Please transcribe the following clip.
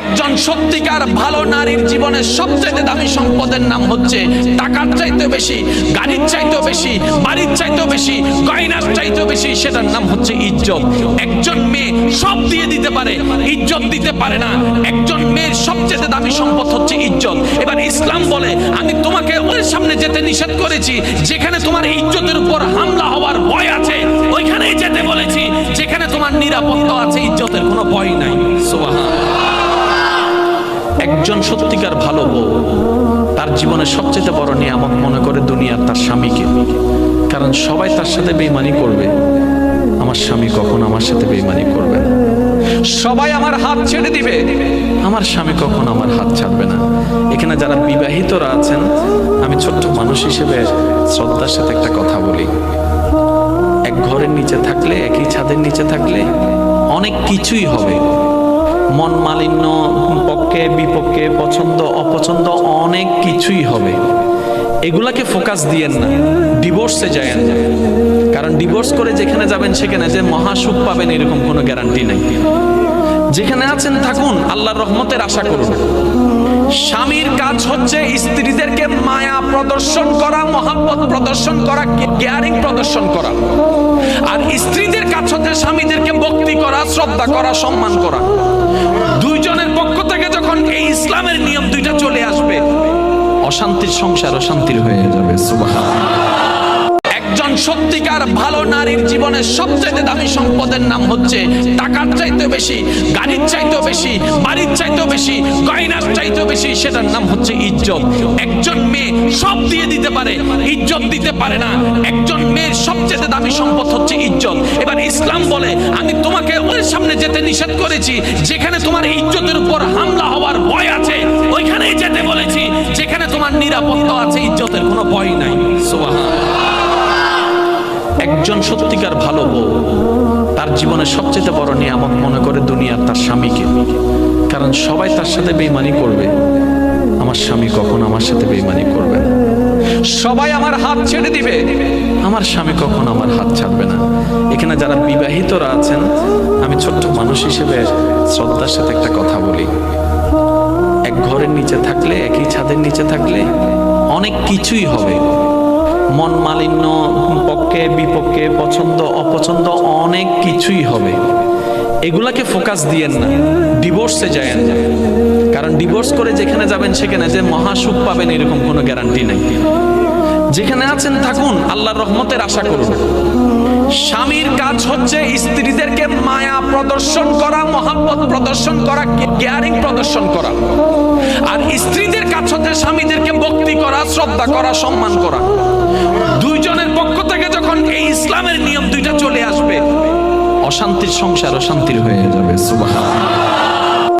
একজন সত্যিকার ভালো নারীর জীবনের সবচেয়ে দামি সম্পদের নাম হচ্ছে টাকার চাইতে বেশি, গাড়ির চাইতে বেশি, বাড়ির চাইতে বেশি, গয়নার চাইতে বেশি, সেটার নাম হচ্ছে ইজ্জত। একজন মেয়ে সব দিয়ে দিতে পারে, ইজ্জত দিতে পারে না। একজন মেয়ের সবচেয়ে দামি সম্পদ হচ্ছে ইজ্জত। এবার ইসলাম বলে, আমি তোমাকে ওর সামনে যেতে নিষেধ করেছি, যেখানে তোমার ইজ্জতের উপর হামলা হওয়ার ভয় আছে, ওইখানেই যেতে বলেছি। যেখানে তোমার নিরাপত্তা আছে, ইজ্জতের কোনো ভয় নাই। একজন সত্যিকার ভালো বউ, তার জীবনের সবচেয়ে বড় নিয়ামত মনে করে দুনিয়ার তার স্বামীকে। কারণ সবাই তার সাথে বেইমানি করবে। আমার স্বামী কখন আমার সাথে বেইমানি করবে না। সবাই আমার হাত ছেড়ে দিবে। আমার স্বামী কখন আমার হাত ছাড়বে না। এখানে যারা বিবাহিতরা আছেন, আমি ছোট্ট মানুষ হিসেবে শ্রদ্ধার সাথে একটা কথা বলি। এক ঘরের নিচে থাকলে, একই ছাদের নিচে থাকলে অনেক কিছুই হবে। মন মালিন্য পক্ষে বিপক্ষে পছন্দ, অপছন্দ অনেক কিছুই হবে। এগুলাকে ফোকাস দিয়েন না। ডিভোর্সে যায় কারণ ডিভোর্স করে যেখানে যাবেন সেখানে যে মহাসুখ পাবেন এরকম কোনো গ্যারান্টি নাই। যেখানে আছেন থাকুন, আল্লাহর রহমতের আশা করুন। স্বামীর কাজ হচ্ছে স্ত্রীদেরকে মায়া প্রদর্শন করা, মহাব্বত প্রদর্শন করা কেয়ারিং প্রদর্শন করা। আর স্ত্রীদের কাজ হচ্ছে স্বামীদেরকে ভক্তি করা, শ্রদ্ধা করা, সম্মান করা। দুইজনের পক্ষ থেকে যখন এই ইসলামের নিয়ম দুইটা চলে আসবে, অশান্তির সংসার অশান্তির হয়ে যাবে একজন সত্যিকার ভালো নারীর জীবনের সবচেয়ে দামি সম্পদের নাম হচ্ছে টাকার চাইতে বেশি, গাড়ির চাইতে বেশি, বাড়ির চাইতে বেশি, গয়নার চাইতে বেশি, সেটার নাম হচ্ছে ইজ্জত। একজন মেয়ে পারে, ইজ্জত দিতে পারে না। একজন মেয়ের সবচেয়ে দামি সম্পদ হচ্ছে ইজ্জত। এবার ইসলাম বলে, আমি তোমাকে ওর সামনে যেতে নিষেধ করেছি, যেখানে তোমার ইজ্জতের উপর হামলা হওয়ার ভয় আছে ওইখানেই যেতে বলেছি। যেখানে তোমার নিরাপত্তা আছে, ইজ্জতের কোনো ভয় নাই। একজন সত্যিকার ভালো বউ, তার জীবনের সবচেয়ে বড় নিয়ামত মনে করে দুনিয়ার তার স্বামীকে। কারণ সবাই তার সাথে বেইমানি করবে। আমার স্বামী কখন আমার সাথে বেইমানি করবে না। সবাই আমার হাত ছেড়ে দিবে। আমার স্বামী কখন আমার হাত ছাড়বে না। এখানে যারা বিবাহিতরা আছেন, আমি ছোট্ট মানুষ হিসেবে শ্রদ্ধার সাথে একটা কথা বলি। এক ঘরের নিচে থাকলে, একই ছাদের নিচে থাকলে অনেক কিছুই হবে। মন মালিন্য, পক্ষে, বিপক্ষে, পছন্দ, অপছন্দ অনেক কিছুই হবে। এগুলাকে ফোকাস দিয়েন না। ডিভোর্সে যায় না কারণ ডিভোর্স করে যেখানে যাবেন সেখানে যে মহাসুখ পাবেন এরকম কোনো গ্যারান্টি নাই। যেখানে আছেন থাকুন, আল্লাহর রহমতের আশা করুন। স্বামীর কাজ হচ্ছে স্ত্রীদেরকে মায়া প্রদর্শন করা, মহাব্বত প্রদর্শন করা, কেয়ারিং প্রদর্শন করা। আর স্ত্রীদের কাজ হচ্ছে স্বামীদেরকে ভক্তি করা, শ্রদ্ধা করা, সম্মান করা। দুইজনের পক্ষ থেকে যখন এই ইসলামের অশান্তির সংসার অশান্তির হয়ে যাবে সুবহানাল্লাহ।